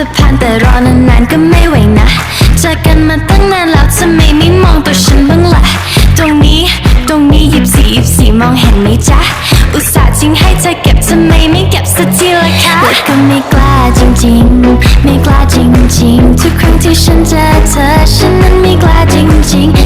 สะพานแต่รอนานๆก็ไม่ไหวนะเจอกันมาตั้งนานแล้วทำไมไม่มองตัวฉันบ้างล่ะตรงนี้ตรงนี้หยิบสีหยิบสีมองเห็นไหมจ๊ะ อุตส่าห์ทิ้งให้เธอเก็บทำไมไม่เก็บสักทีล่ะคะแล้วก็ไม่กล้าจริงๆ ไม่กล้าจริงๆ ทุกครั้งที่ฉันเจอเธอฉันนั้นไม่กล้าจริงๆ